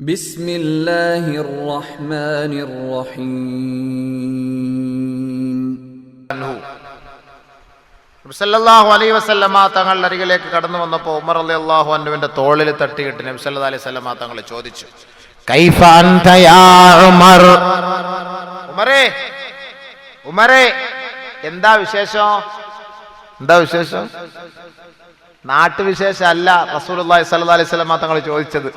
ബിസ്മില്ലാഹിർ റഹ്മാനിർ റഹീം അലൈ വസല്ലമ്മ തങ്ങളുടെ അരികിലേക്ക് കടന്നു വന്നപ്പോൾ ഉമർ അലി അള്ളാഹു അനുവിന്റെ തോളിൽ തട്ടിയിട്ട് നബ്സല്ലാ അലൈഹി സ്വല്ലമ്മ തങ്ങൾ ചോദിച്ചു. ഉമരേ ഉമരേ എന്താ വിശേഷം? എന്താ വിശേഷം? നാട്ടുവിശേഷം അല്ല റസൂൽ അള്ളാഹി സല്ലാ അലൈഹി സ്വലമ തങ്ങൾ ചോദിച്ചത്.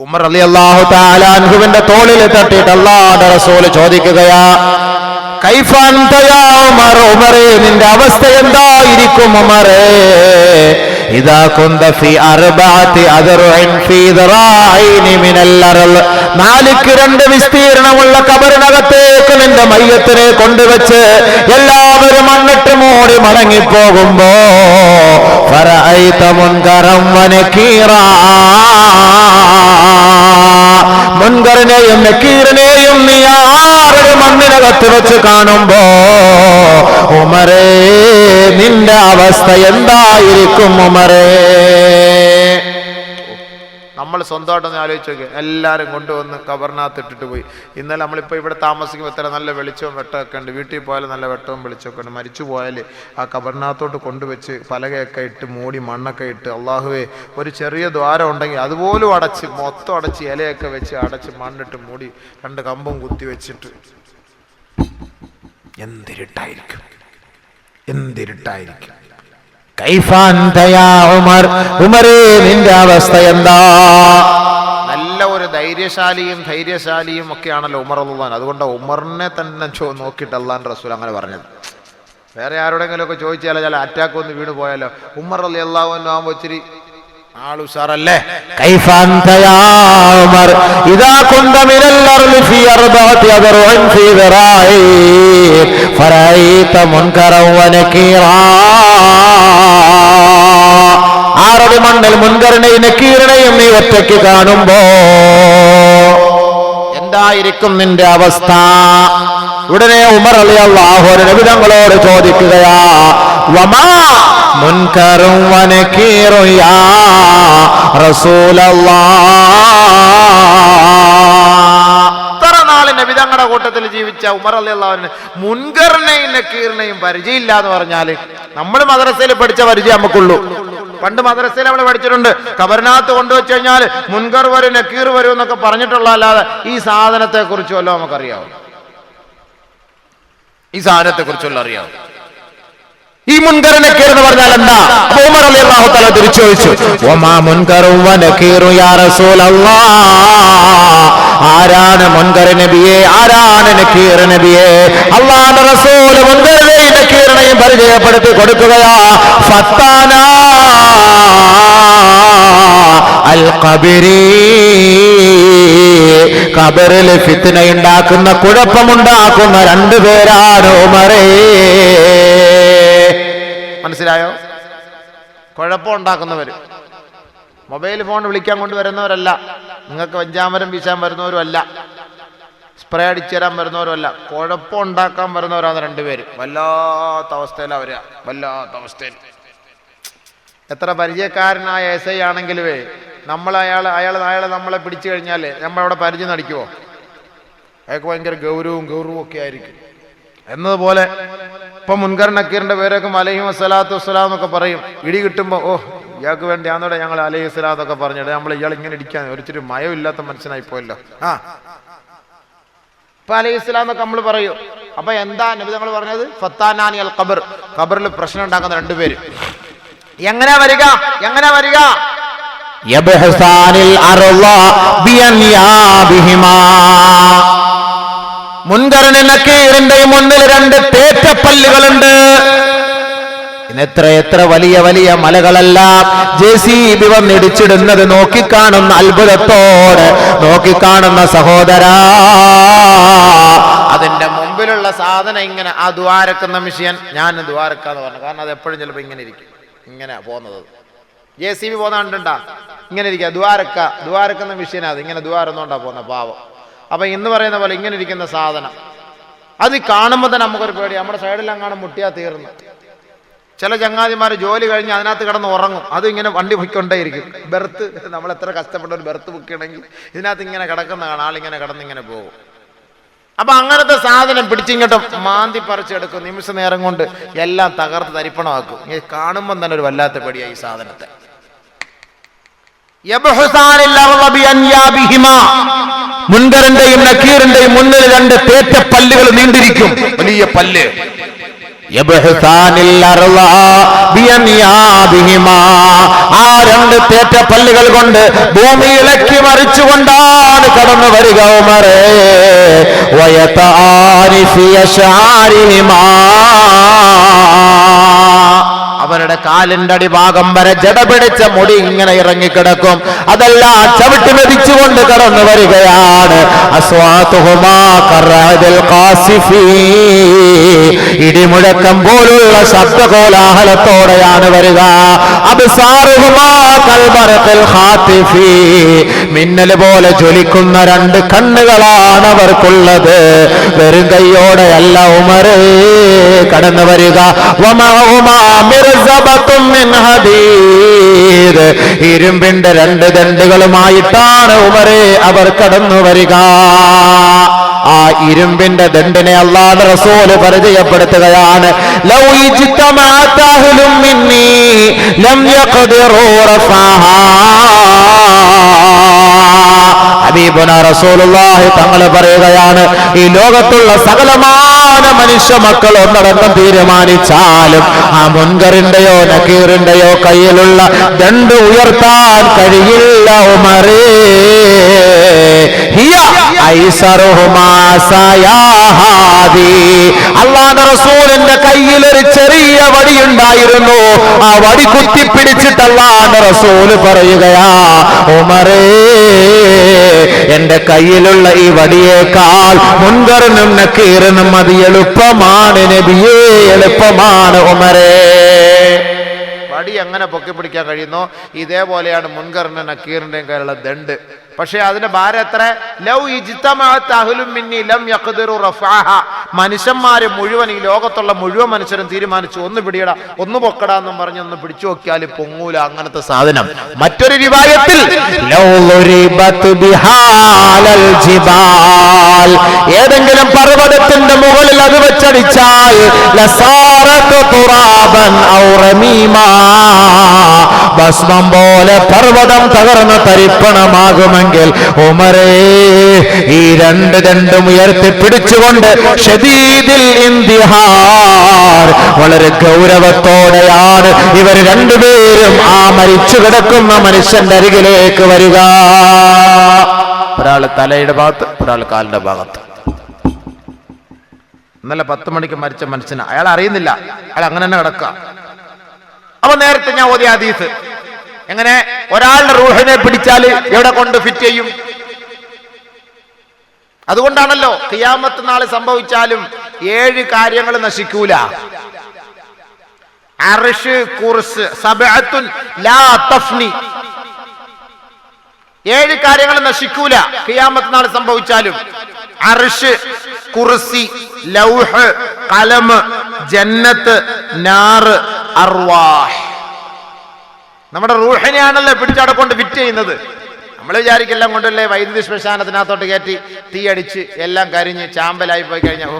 ഉമർ അലി അള്ളാഹു താലാൻഹുവിന്റെ തോളിൽ തട്ടിയിട്ട് അള്ളാഹുടെ റസൂൽ ചോദിക്കുകയാ കൈഫാൻ ഉമർ ഉമറേ നിന്റെ അവസ്ഥ എന്തായിരിക്കും ഉമറേ? നാലിക്ക് രണ്ട് വിസ്തീർണമുള്ള കബറിനകത്തേക്ക് നിന്റെ മയ്യത്തിനെ കൊണ്ടുവച്ച് എല്ലാവരും മണ്ണിട്ട് മൂടി മടങ്ങിപ്പോകുമ്പോ മുൻകറം വനകീറാ മുൻകറിനെയും നക്കീറിനെയും നീ ആറൊരു മണ്ണിനകത്ത് വെച്ച് കാണുമ്പോ ഉമരേ നിന്റെ അവസ്ഥ എന്തായിരിക്കും ഉമറേ? നമ്മൾ സ്വന്തമായിട്ടൊന്ന് ആലോചിച്ച് നോക്കി. എല്ലാവരും കൊണ്ടുവന്ന് കവറിനകത്ത് ഇട്ടിട്ട് പോയി. ഇന്നലെ നമ്മളിപ്പോൾ ഇവിടെ താമസിക്കുമ്പോൾ എത്ര നല്ല വെളിച്ചവും വെട്ടമൊക്കെ ഉണ്ട്. വീട്ടിൽ പോയാൽ നല്ല വെട്ടവും വെളിച്ചമൊക്കെ ഉണ്ട്. മരിച്ചു പോയാൽ ആ കബറിനകത്തോട്ട് കൊണ്ടുവച്ച് പലകയൊക്കെ ഇട്ട് മൂടി മണ്ണൊക്കെ ഇട്ട് അള്ളാഹുവെ ഒരു ചെറിയ ദ്വാരം ഉണ്ടെങ്കിൽ അതുപോലും അടച്ച് മൊത്തം അടച്ച് ഇലയൊക്കെ വെച്ച് അടച്ച് മണ്ണിട്ട് മൂടി രണ്ട് കമ്പും കുത്തി വെച്ചിട്ട്. എന്തിരിട്ടായിരിക്കും? എന്തിരുട്ടായിരിക്കും? ഉമർ. ഉമറേ നിന്റെ അവസ്ഥ എന്താ? നല്ല ഒരു ധൈര്യശാലിയും ധൈര്യശാലിയും ഒക്കെയാണല്ലോ ഉമർ അള്ളഹാൻ അതുകൊണ്ട് ഉമറിനെ തന്നെ നോക്കിയിട്ട് അള്ളാൻ റസൂൽ അങ്ങനെ പറഞ്ഞത്. വേറെ ആരോടെങ്കിലും ഒക്കെ ചോദിച്ചാലോ ചില അറ്റാക്ക് ഒന്ന് വീണ് പോയാലോ ഉമർ അലി അള്ളാഹു ആകുമ്പോൾ ഇച്ചിരി ആളുഷാറല്ലേ ഇതാ കുന്ത ആറടി മണ്ണിൽ മുൻകറിനെയും നക്കീറിനെയും നീ ഒറ്റയ്ക്ക് കാണുമ്പോ എന്തായിരിക്കും നിന്റെ അവസ്ഥ? ഉടനെ ഉമർ അലി അള്ളാഹു നബിതങ്ങളോട് ചോദിക്കുകയാ വമാ മുൻകറും വനക്കീറുയാ യാ റസൂലല്ലാഹ് അത്ര നബിതങ്ങളുടെ കൂട്ടത്തിൽ ജീവിച്ച ഉമർ അലി അള്ളാഹുവിന് മുൻകറിനെയും നക്കീറിനെയും പരിചയമില്ല എന്ന് പറഞ്ഞാൽ നമ്മൾ മദ്രസയിൽ പഠിച്ച പരിചയം നമുക്കുള്ളൂ. പണ്ട് മദ്രസയിൽ നമ്മൾ പഠിച്ചിട്ടുണ്ട്. കബറിനകത്ത് കൊണ്ടുവച്ച് കഴിഞ്ഞാൽ മുൻകർ വരും നക്കീർ വരും എന്നൊക്കെ പറഞ്ഞിട്ടുള്ള അല്ലാതെ ഈ സാധനത്തെ കുറിച്ചുമല്ലോ നമുക്കറിയാവും? ഈ സാധനത്തെ കുറിച്ചുള്ള അറിയാവും? ഈ മുൻകർ നക്കീർ എന്ന് പറഞ്ഞാൽ എന്താ? ഉമർ അലി അള്ളാഹു തല തിരിച്ചു ചോദിച്ചു ഒമാ മുൻകറും ആരാണ് മുൻകർ നബിയെ? ആരാണ് നക്കീർ നബിയെ? അള്ളാഹുന്റെ റസൂൽ മുൻകറിനെയും നക്കീറിനെയും പരിചയപ്പെടുത്തി കൊടുക്കുകയാ. ഫത്താന അൽ ഖബരി കബറിൽ ഫിത്ന ഉണ്ടാക്കുന്ന കുഴപ്പമുണ്ടാക്കുന്ന രണ്ടുപേരാണ് ഉമറേ. മനസ്സിലായോ? കുഴപ്പമുണ്ടാക്കുന്നവർ മൊബൈൽ ഫോൺ വിളിക്കാൻ കൊണ്ടുവരുന്നവരല്ല. നിങ്ങൾക്ക് വഞ്ചാമരം വീശാൻ വരുന്നവരും അല്ല സ്പ്രേ അടിച്ചു തരാൻ വരുന്നവരും അല്ല കുഴപ്പമുണ്ടാക്കാൻ വരുന്നവരാണ് രണ്ടുപേര്. വല്ലാത്ത അവസ്ഥയിൽ അവരാ വല്ലാത്ത അവസ്ഥയിൽ. എത്ര പരിചയക്കാരനായ എസ് ഐ ആണെങ്കിലുവേ നമ്മൾ അയാൾ അയാൾ അയാളെ നമ്മളെ പിടിച്ചു കഴിഞ്ഞാൽ നമ്മളവിടെ പരിചയം നടിക്കുമോ അയാൾക്ക് ഭയങ്കര ഗൗരവവും ഗൗരവവും ഒക്കെ ആയിരിക്കും. എന്നതുപോലെ ഇപ്പൊ മുൻകർ നക്കീറിന്റെ പേരൊക്കെ അലഹിം വസ്സലാത്തു വസ്സലാം എന്നൊക്കെ പറയും. ഇടി കിട്ടുമ്പോൾ ഓ ഇയാൾക്ക് വേണ്ടി ആന്നോടെ ഞങ്ങൾ അലഹി വസ്സലാത്തൊക്കെ പറഞ്ഞിട്ട് നമ്മൾ ഇയാൾ ഇങ്ങനെ ഇടിക്കാൻ ഒരിച്ചിരി മയമില്ലാത്ത മനുഷ്യനായി പോയല്ലോ. ആ. ഇപ്പൊ അലഹി സ്വലാം എന്നൊക്കെ നമ്മൾ പറയൂ. അപ്പൊ എന്താ നബി തങ്ങൾ പറഞ്ഞത്? ഫത്താനാനി അൽ ഖബർ. ഖബറിൽ പ്രശ്നം ഉണ്ടാക്കുന്ന രണ്ടുപേര് എങ്ങനെ വരിക? എങ്ങനെ വരിക? يبحثان അർള ബിയൻയാബിഹിമാ മുൻകരന് നക്കീറിന്റെ മുന്നിൽ രണ്ട് തേറ്റപ്പല്ലുകളുണ്ട് എത്ര എത്ര വലിയ വലിയ മലകളെല്ലാം ജെ സി ബി വന്നിടിച്ചിടുന്നത് നോക്കിക്കാണുന്ന അത്ഭുതത്തോടെ നോക്കിക്കാണുന്ന സഹോദര. അതിന്റെ മുമ്പിലുള്ള സാധനം ഇങ്ങനെ ആ ദ്വാരക്കുന്ന മിഷ്യൻ ഞാൻ ദ്വാരക്കാന്ന് പറഞ്ഞു. കാരണം അത് എപ്പോഴും ചിലപ്പോ ഇങ്ങനെ ഇരിക്കും. ഇങ്ങനെ പോകുന്നത്. ജെ സി ബി പോകുന്ന കണ്ടുണ്ടാ ഇങ്ങനെ ഇരിക്കുക. ദ്വാരക്ക. ദ്വാരക്കുന്ന മിഷ്യനാ അത്. ഇങ്ങനെ ദ്വാരന്നുകൊണ്ടാ പോകുന്ന. പാവം. അപ്പൊ ഇന്ന് പറയുന്ന പോലെ ഇങ്ങനെ ഇരിക്കുന്ന സാധനം. അത് കാണുമ്പോൾ തന്നെ നമുക്കൊരു പേടി. നമ്മുടെ സൈഡിലെങ്ങാനും മുട്ടിയാ തീർന്നു. ചില ചങ്ങാതിമാർ ജോലി കഴിഞ്ഞ് അതിനകത്ത് കിടന്ന് ഉറങ്ങും. അത് ഇങ്ങനെ വണ്ടി പൊയ്ക്കൊണ്ടേയിരിക്കും. ബെർത്ത് നമ്മൾ എത്ര കഷ്ടപ്പെട്ട ഒരു ബെർത്ത് ബുക്ക് ചെയ്യണമെങ്കിൽ ഇതിനകത്ത് ഇങ്ങനെ കിടക്കുന്ന കാണാം. ആളിങ്ങനെ കിടന്ന് ഇങ്ങനെ പോകും. അപ്പൊ അങ്ങനത്തെ സാധനം പിടിച്ചിങ്ങോട്ടും മാന്തി പറിച്ചെടുക്കും. നിമിഷ നേരം കൊണ്ട് എല്ലാം തകർത്ത് തരിപ്പണമാക്കും. ഈ കാണുമ്പം തന്നെ ഒരു വല്ലാത്ത പേടിയായി ഈ സാധനത്തെ. മുൻകറിന്റെയും നക്കീറിന്റെയും മുന്നിൽ രണ്ട് തേറ്റ പല്ലുകൾ നീണ്ടിരിക്കും വലിയ പല്ല്. ആ രണ്ട് തേറ്റ പല്ലുകൾ കൊണ്ട് ഭൂമി ഇളക്കി മറിച്ചുകൊണ്ടാണ് കടന്നു വരിക ഉമറേ അശാരിഹിമാ. അവരുടെ കാലിന്റെ അടിഭാഗം വരെ ജടപിടിച്ച മുടി ഇങ്ങനെ ഇറങ്ങിക്കിടക്കും. അതെല്ലാം ചവിട്ടി മെതിച്ചുകൊണ്ട് കടന്നു വരികയാണ്. ഇടിമുഴക്കം പോലുള്ള ശബ്ദകോലാഹലത്തോടെയാണ് വരിക. മിന്നൽ പോലെ ജ്വലിക്കുന്ന രണ്ട് കണ്ണുകളാണ് അവർക്കുള്ളത്. വെറും കൈയോടെയല്ല ഉമറേ. കടന്നു വരിക. ഇരുമ്പിന്റെ രണ്ട് ദണ്ടുകളുമായിട്ടാണ് ഉമരെ അവർ കടന്നു വരിക. ആ ഇരുമ്പിന്റെ ദണ്ടിനെ അള്ളാഹ് റസൂൽ പരിചയപ്പെടുത്തുകയാണ്. ലൗ ഹബീബുന റസൂലുള്ളാഹി തങ്ങൾ പറയുകയാണ് ഈ ലോകത്തുള്ള സകലമാന മനുഷ്യ മക്കൾ ഒന്നടങ്കം തീരുമാനിച്ചാലും ആ മുൻകറിന്റെയോ നക്കീറിന്റെയോ കയ്യിലുള്ള ദണ്ട് ഉയർത്താൻ കഴിയില്ല ഉമറേ. റസൂലിന്റെ കയ്യിൽ ഒരു ചെറിയ വടിയുണ്ടായിരുന്നു ആ വടി കുത്തിപ്പിടിച്ചിട്ട് അള്ളാഹുവിന്റെ റസൂൽ പറയുകയാ ഉമറേ. എന്റെ കയ്യിലുള്ള ഈ വടിയേക്കാൾ മുൻകറിനും നക്കീറിനും അത് എളുപ്പമാണ് നബിയേ എളുപ്പമാണ് ഉമരേ. വടി എങ്ങനെ പൊക്കി പിടിക്കാൻ കഴിയുന്നോ ഇതേപോലെയാണ് മുൻകറിന്റെ നക്കീറിന്റെയും കയ്യിലുള്ള ദണ്ട് പക്ഷേ അതിന്റെ ഭാരം എത്ര? ലൗ ഇജിത്തമാ അഹ്ലും മിന്നി ലം യഖ്ദിറു റഫാഹ മനുഷ്യന്മാര് മുഴുവൻ ഈ ലോകത്തുള്ള മുഴുവൻ മനുഷ്യരും തീരുമാനിച്ചു ഒന്ന് പിടിയട ഒന്ന് പൊക്കടാ എന്നും പറഞ്ഞ് ഒന്ന് പിടിച്ചു നോക്കിയാൽ പൊങ്ങൂല അങ്ങനത്തെ സാധനം. മറ്റൊരു ജിബാൽ ഏതെങ്കിലും പർവതത്തിന്റെ മുകളിൽ അത് വെച്ചടിച്ചാൽ ഭസ്മം പോലെ പർവതം തകർന്ന് തരിപ്പണമാകുമെങ്കിൽ ഉമരേ ഈ രണ്ട് രണ്ടും ഉയർത്തി പിടിച്ചുകൊണ്ട് ഷദീദിൽ ഇന്തിഹാർ വളരെ ഗൗരവത്തോടെയാണ് ഇവർ രണ്ടുപേരും ആ മരിച്ചു കിടക്കുന്ന മനുഷ്യന്റെ അരികിലേക്ക് വരിക. ഒരാൾ തലയുടെ ഭാഗത്ത് ഒരാൾ കാലിന്റെ ഭാഗത്ത്. ഇന്നലെ പത്ത് മണിക്ക് മരിച്ച മനുഷ്യന് അയാൾ അറിയുന്നില്ല. അയാൾ അങ്ങനെ തന്നെ കിടക്കുക. അപ്പൊ നേരത്തെ ഞാൻ ഓതിയ ഹദീസ്. എങ്ങനെ? ഒരാളുടെ റൂഹിനെ പിടിച്ചാൽ എവിടെ കൊണ്ട് ഫിറ്റ് ചെയ്യും? അതുകൊണ്ടാണല്ലോ കിയാമത്ത് നാളെ സംഭവിച്ചാലും ഏഴ് കാര്യങ്ങൾ നശിക്കൂല. കുർസ് സബഅത്തുൻ ലാ തഫ്നി. ഏഴ് കാര്യങ്ങൾ നശിക്കൂല കിയാമത്ത് നാൾ സംഭവിച്ചാലും. അർഷ് കുർസി ലൗഹ് കലമ് ജന്നത്ത് നാറ് അർവാഹ്. നമ്മുടെ റൂഹിനെയാണല്ലോ പിടിച്ചടക്കൊണ്ട് വിറ്റ് ചെയ്യുന്നത്. നമ്മൾ വിചാരിക്കെല്ലാം കൊണ്ടല്ലേ വൈദ്യുതി ശ്മശാനത്തിനകത്തോട്ട് കയറ്റി തീയടിച്ച് എല്ലാം കരിഞ്ഞ് ചാമ്പലായി പോയി കഴിഞ്ഞാൽ ഓ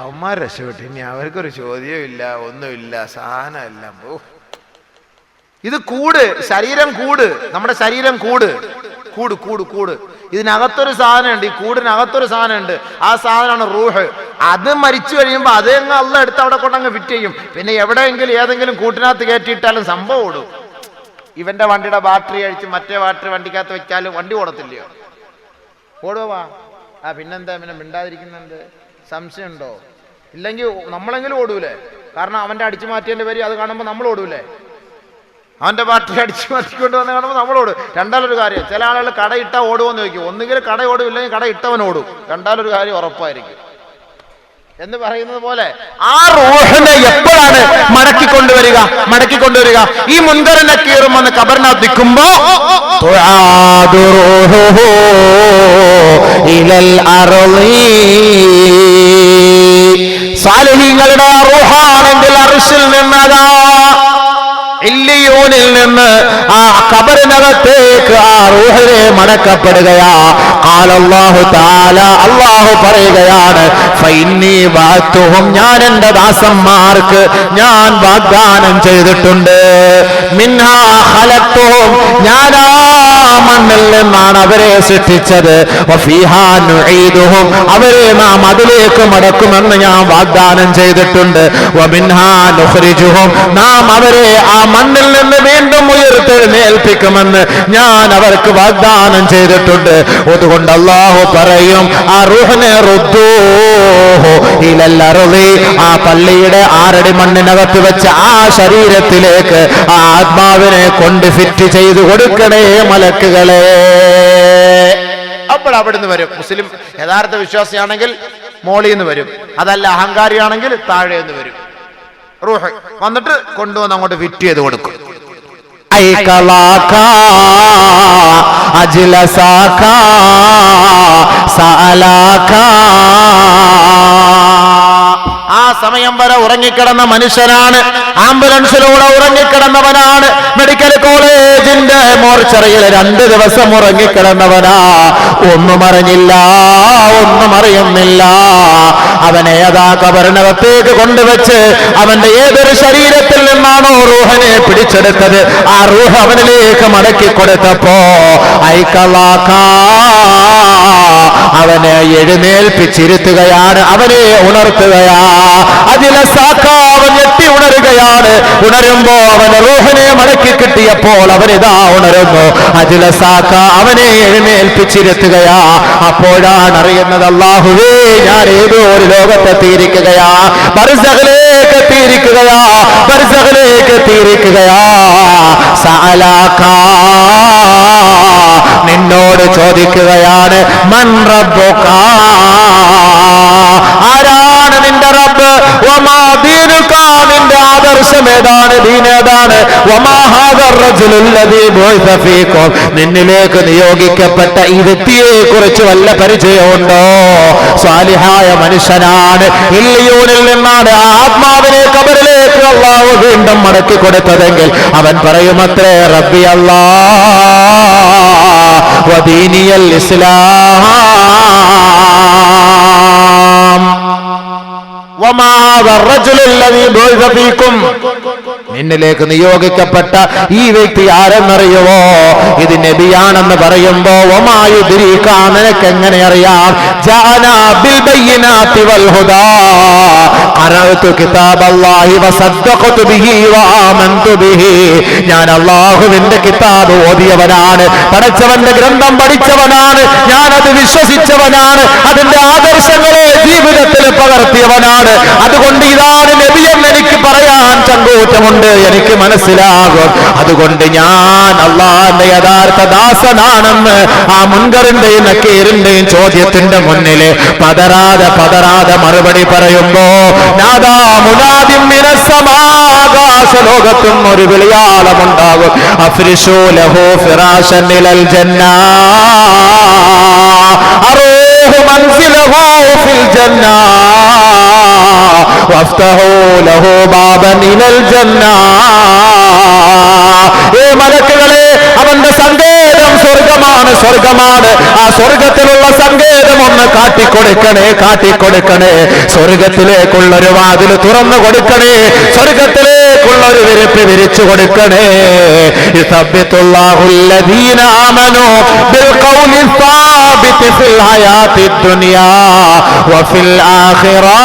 അവന്മാർ രക്ഷപ്പെട്ടു. ഇനി അവർക്കൊരു ചോദ്യമില്ല ഒന്നുമില്ല സാധനമല്ല. ഓ. ഇത് കൂട് ശരീരം കൂട് നമ്മുടെ ശരീരം കൂട്. കൂട് കൂട് കൂട്. ഇതിനകത്തൊരു സാധനമുണ്ട് ഈ കൂടിനകത്തൊരു സാധനമുണ്ട്. ആ സാധനമാണ് റൂഹ്. അത് മരിച്ചു കഴിയുമ്പോൾ അത് അങ്ങ് അള്ള എടുത്ത് അവിടെ കൊണ്ടങ്ങ് ഫിറ്റ് ചെയ്യും. പിന്നെ എവിടെയെങ്കിലും ഏതെങ്കിലും കൂട്ടിനകത്ത് കയറ്റിയിട്ടാലും സംഭവം ഓടും. ഇവന്റെ വണ്ടിയുടെ ബാറ്ററി അഴിച്ച് മറ്റേ ബാറ്ററി വണ്ടിക്കകത്ത് വെച്ചാലും വണ്ടി ഓടത്തില്ലയോ? ഓടുവാ ആ പിന്നെന്താ? പിന്നെ മിണ്ടാതിരിക്കുന്നുണ്ട്. സംശയമുണ്ടോ? ഇല്ലെങ്കിൽ നമ്മളെങ്കിലും ഓടൂലേ? കാരണം അവന്റെ അടിച്ചു മാറ്റിയതിന്റെ പേര് അത് കാണുമ്പോൾ നമ്മൾ ഓടൂലേ? അവന്റെ ബാറ്ററി അടിച്ചു മാറ്റിക്കൊണ്ട് വന്ന് കാണുമ്പോൾ ഓടും. രണ്ടാലൊരു കാര്യം ചില ആളുകൾ കട ഇട്ടാ ഓടുമെന്ന് ചോദിക്കും. ഒന്നുകിൽ കട ഓടും ഇല്ലെങ്കിൽ കട ഇട്ടവൻ ഓടും. രണ്ടാലൊരു കാര്യം ഉറപ്പായിരിക്കും. എന്ന് പറയുന്നത് പോലെ ആ റൂഹിനെ എപ്പോഴാണ് മടക്കി കൊണ്ടുവരിക മടക്കി കൊണ്ടുവരിക ഈ മുൻകറിനെ കീറുമെന്ന് കബറിനകത്ത് നിൽക്കുമ്പോ ഇലൽ. സാലിഹീങ്ങളുടെ റൂഹാണെങ്കിൽ അർഷിൽ നിന്നതാ ഇല്ലിയൂനിൽ നിന്ന് ആ കബറിനകത്തേക്ക് ആ റൂഹരെ മടക്കപ്പെടുകയാ. കാലല്ലാഹു താല അള്ളാഹു പറയുകയാണ് ഞാൻ എന്റെ ദാസന്മാർക്ക് ഞാൻ വാഗ്ദാനം ചെയ്തിട്ടുണ്ട്. മിന്നാ ഞാൻ ആ മണ്ണിൽ നിന്നാണ് അവരെ സൃഷ്ടിച്ചത്. അവരെ നാം അതിലേക്ക് മടക്കുമെന്ന് ഞാൻ വാഗ്ദാനം ചെയ്തിട്ടുണ്ട്. നാം അവരെ ആ മണ്ണിൽ നിന്ന് വീണ്ടും ഉയർത്തെഴുന്നേൽപ്പിക്കുമെന്ന് ഞാൻ അവർക്ക് വാഗ്ദാനം ചെയ്തിട്ടുണ്ട്. അതുകൊണ്ട് അള്ളാഹു പറയും ആ റൂഹനെ അർളി. ആ പള്ളിയുടെ ആറടി മണ്ണിനകത്ത് വെച്ച ആ ശരീരത്തിലേക്ക് ആ ആത്മാവിനെ കൊണ്ട് ഫിറ്റ് ചെയ്ത് കൊടുക്കണേ മലക്കുകളെ അപ്പോൾ അവിടുന്ന് വരും. മുസ്ലിം യഥാർത്ഥ വിശ്വാസിയാണെങ്കിൽ മോളിൽ നിന്ന് വരും. അതല്ല അഹങ്കാരിയാണെങ്കിൽ താഴെ നിന്ന് വരും. റൂഹ് വന്നിട്ട് കൊണ്ടുവന്ന് അങ്ങോട്ട് ഫിറ്റ് ചെയ്ത് കൊടുക്കും. അജിലസാക്ക ആ സമയം വരെ ഉറങ്ങിക്കിടന്ന മനുഷ്യനാണ്. ആംബുലൻസിലൂടെ ഉറങ്ങിക്കിടന്നവനാണ്. മെഡിക്കൽ കോളേജിന്റെ മോർച്ചറിയിൽ രണ്ട് ദിവസം ഉറങ്ങിക്കിടന്നവനാ. ഒന്നും അറിഞ്ഞില്ല ഒന്നും അറിയുന്നില്ല. അവനെ ഏതാ കബറിനകത്തേക്ക് കൊണ്ടുവച്ച് അവന്റെ ഏതൊരു ശരീരത്തിൽ നിന്നാണോ റൂഹനെ പിടിച്ചെടുത്തത് ആ റൂഹ് അവനിലേക്ക് മടക്കി കൊടുത്തപ്പോ അവനെ എഴുന്നേൽപ്പിച്ചിരുത്തുകയാണ് അവനെ ഉണർത്തുകയാ അതിലെ സാക്കാവ് ഞെട്ടി ഉണരുകയാണ്. ഉണരുമ്പോ അവന് റോഹനെ മടക്കി കിട്ടിയപ്പോൾ അവനിതാ ഉണരുന്നു. അതിലെ സാക്ക അവനെ എഴുന്നേൽപ്പിച്ചിരുത്തുകയാ. അപ്പോഴാണ് അറിയുന്നത് അള്ളാഹുവേ ഞാൻ ഏതോ ഒരു ലോകത്തെത്തിയിരിക്കുകയാ. പരിസഹലേക്ക് എത്തിയിരിക്കുകയാ. പരിസഹലേക്ക് എത്തിയിരിക്കുകയാ. നിന്നോട് ചോദിക്കുകയാണ് മൻ ആരാണ് നിന്റെ റബ്ബ് നിന്റെ ആദർശം ഏതാണ് ഫീകും. നിന്നിലേക്ക് നിയോഗിക്കപ്പെട്ട ഈ വ്യക്തിയെ കുറിച്ച് വല്ല പരിചയമുണ്ടോ? സ്വാലിഹായ മനുഷ്യനാണ്. ഇല്ലിയൂനിൽ നിന്നാണ് ആ ആത്മാവിനെ കബറിലേക്ക് അള്ളാഹു വീണ്ടും മടക്കി കൊടുത്തതെങ്കിൽ അവൻ പറയുമത്രേ റബ്ബി വദീനിയൽ ഇസ്ലാം وما هذا الرجل الذي بعث فيكم؟ നിന്നിലേക്ക് നിയോഗിക്കപ്പെട്ട ഈ വ്യക്തി ആരെന്നറിയുവോ ഇത് നബിയാണെന്ന് പറയുമ്പോ നിനക്ക് എങ്ങനെ അറിയാം? ഞാൻ അള്ളാഹുവിന്റെ കിതാബ് ഓതിയവനാണ്. പഠിച്ചവന്റെ ഗ്രന്ഥം പഠിച്ചവനാണ്. ഞാൻ അത് വിശ്വസിച്ചവനാണ്. അതിന്റെ ആദർശങ്ങളെ ജീവിതത്തിൽ പകർത്തിയവനാണ്. അതുകൊണ്ട് ഇതാണ് ചങ്കൂറ്റമുണ്ട് എനിക്ക് മനസ്സിലാകും. അതുകൊണ്ട് ഞാൻ അള്ളാന്റെ യഥാർത്ഥ ദാസനാണെന്ന് ആ മുൻകറിന്റെയും നക്കീറിന്റെയും ചോദ്യത്തിന്റെ മുന്നിൽ പതരാതെ പതരാതെ മറുപടി പറയുമ്പോ നാദാ ലോകത്തും ഒരു വിളിയാളമുണ്ടാകും. അഫ്രിഷു നിലൽ ജന്ന. അറോഹു മൻസിലഹു ഫിൽ ജന്നാ. മലക്കുകളെ അവന്റെ സങ്കേതം സ്വർഗമാണ് സ്വർഗമാണ്. ആ സ്വർഗത്തിലുള്ള സങ്കേതം ഒന്ന് കാട്ടിക്കൊടുക്കണേ കാട്ടിക്കൊടുക്കണേ. സ്വർഗത്തിലേക്കുള്ളൊരു വാതിൽ തുറന്നു കൊടുക്കണേ നിലക്കുള്ള ഒരു വിരപ്പ് വിരിച്ചു കൊടുക്കണേ ുള്ളാഹുല്ലീനാമനോ ദുനിയാ വഫിൽ ആഖിറാ.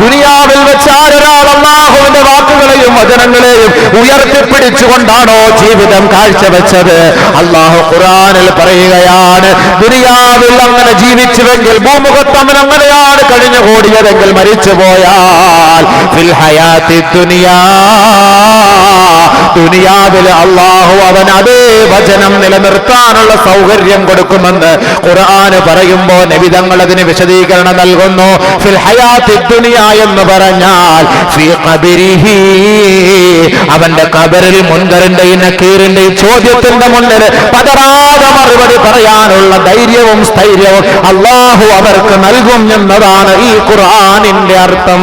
ദുനിയാവിൽ വെച്ചാൽ ഒരാൾ അള്ളാഹുവിന്റെ വാക്ക് വാക്കുകളെയും വചനങ്ങളെയും ഉയർത്തിപ്പിടിച്ചുകൊണ്ടാണോ ജീവിതം കാഴ്ചവെച്ചത്? അള്ളാഹു ഖുറാനിൽ പറയുകയാണ് ദുനിയാവിൽ അങ്ങനെ ജീവിച്ചുവെങ്കിൽ ഭൂമുഖത്ത് അങ്ങനെയാണ് കഴിഞ്ഞുകൂടിയതെങ്കിൽ മരിച്ചുപോയാൽ ഫിൽ പോയാൽ ദുനിയാ ദുനിയാവിൽ അള്ളാഹു അവൻ അതേ വചനം നിലനിർത്താനുള്ള സൗകര്യം കൊടുക്കുമെന്ന് ഖുർആന് പറയുമ്പോ നബിതങ്ങൾ അതിന് വിശദീകരണം നൽകുന്നു. ഫിൽ എന്ന് പറഞ്ഞാൽ അവന്റെ കബറിൽ മുൻകറിന്റെയും നക്കീറിന്റെയും ചോദ്യത്തിന്റെ മുന്നിൽ പതറാതെ മറുപടി പറയാനുള്ള ധൈര്യവും സ്ഥൈര്യവും അള്ളാഹു അവർക്ക് നൽകും എന്നതാണ് ഈ ഖുർആനിന്റെ അർത്ഥം.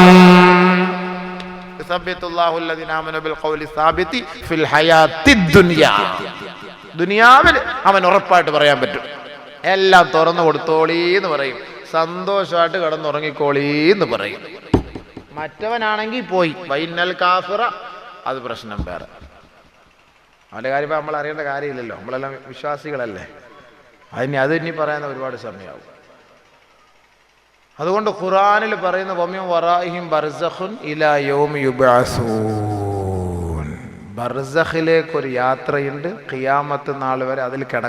ദുനിയാവിൽ അവൻ ഉറപ്പായിട്ട് പറയാൻ പറ്റും. എല്ലാം തുറന്നു കൊടുത്തോളീ എന്ന് പറയും. സന്തോഷമായിട്ട് കിടന്നുറങ്ങിക്കോളീ എന്ന് പറയും. മറ്റവനാണെങ്കിൽ പോയി. വൈനൽ കാഫിറ അത് പ്രശ്നം വേറെ. അവന്റെ കാര്യം ഇപ്പം നമ്മൾ അറിയേണ്ട കാര്യമില്ലല്ലോ. നമ്മളെല്ലാം വിശ്വാസികളല്ലേ. അതിന് അത് ഇനി പറയാൻ ഒരുപാട് സമയമാവും. അതുകൊണ്ട് ഖുറാനിൽ പറയുന്ന വമ്യം വറാഹിം ബർസഖുൻ ഇലാ യൗമി യുബ്അസൂൻ. ബർസഖിലേക്ക് ഒരു യാത്രയുണ്ട് ഖിയാമത്ത് നാൾ വരെ അതിൽ കിട